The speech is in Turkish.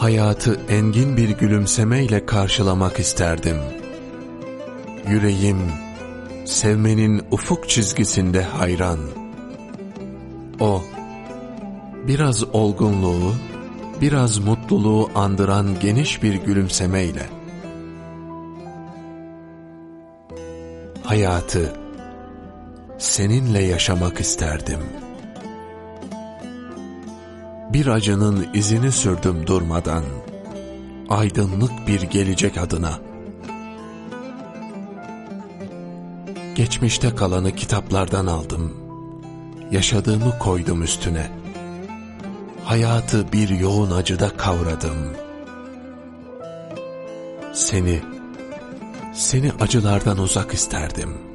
Hayatı engin bir gülümsemeyle karşılamak isterdim. Yüreğim, sevmenin ufuk çizgisinde hayran. O, biraz olgunluğu, biraz mutluluğu andıran geniş bir gülümsemeyle. Hayatı, seninle yaşamak isterdim.'' Bir acının izini sürdüm durmadan. Aydınlık bir gelecek adına. Geçmişte kalanı kitaplardan aldım. Yaşadığımı koydum üstüne. Hayatı bir yoğun acıda kavradım. Seni, seni acılardan uzak isterdim.''